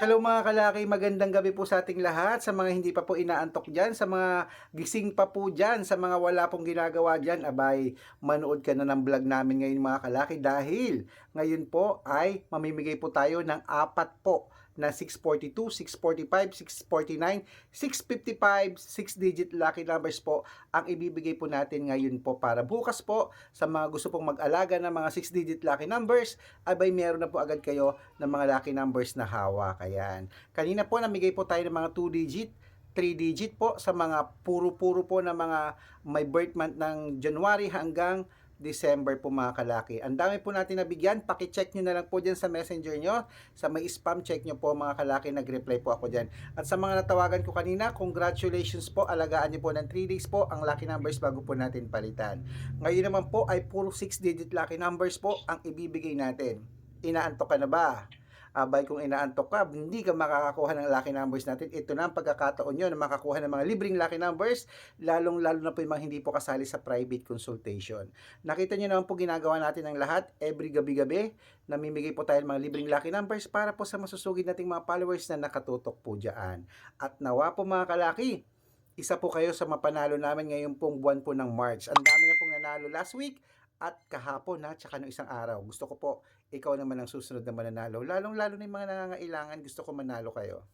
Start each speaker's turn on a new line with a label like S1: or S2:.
S1: Hello mga kalaki, magandang gabi po sa ating lahat. Sa mga hindi pa po inaantok dyan, sa mga gising pa po dyan, sa mga wala pong ginagawa dyan, abay, manood ka na ng vlog namin ngayon mga kalaki dahil ngayon po ay mamimigay po tayo ng apat po na 642, 645, 649, 655, 6-digit lucky numbers po ang ibibigay po natin ngayon po para bukas po sa mga gusto pong mag-alaga ng mga 6-digit lucky numbers, abay meron na po agad kayo ng mga lucky numbers na hawak. Ayan. Kanina po namigay po tayo ng mga 2-digit, 3-digit po sa mga puro-puro po na mga may birth month ng January hanggang December po mga kalaki. Ang dami po natin nabigyan. Paki-check nyo na lang po dyan sa messenger nyo. Sa may spam, check nyo po mga kalaki. Nag-reply po ako dyan. At sa mga natawagan ko kanina, congratulations po. Alagaan nyo po ng 3 days po ang lucky numbers bago po natin palitan. Ngayon naman po ay puro 6-digit lucky numbers po ang ibibigay natin. Inaantok ka na ba? Abay kung inaantok ka, hindi ka makakakuha ng lucky numbers natin. Ito na ang pagkakataon nyo na makakuha ng mga libreng lucky numbers, lalong-lalo na po yung mga hindi po kasali sa private consultation. Nakita nyo naman po ginagawa natin ang lahat, every gabi-gabi, namimigay po tayo ng mga libreng lucky numbers para po sa masusugid nating mga followers na nakatutok po dyan. At nawa po mga kalaki, isa po kayo sa mapanalo namin ngayong pong buwan po ng March. Ang dami na pong nanalo last week at kahapon na tsaka no isang araw. Gusto ko po ikaw naman ang susunod na mananalo. Lalong-lalo na yung mga nangangailangan, gusto ko manalo kayo.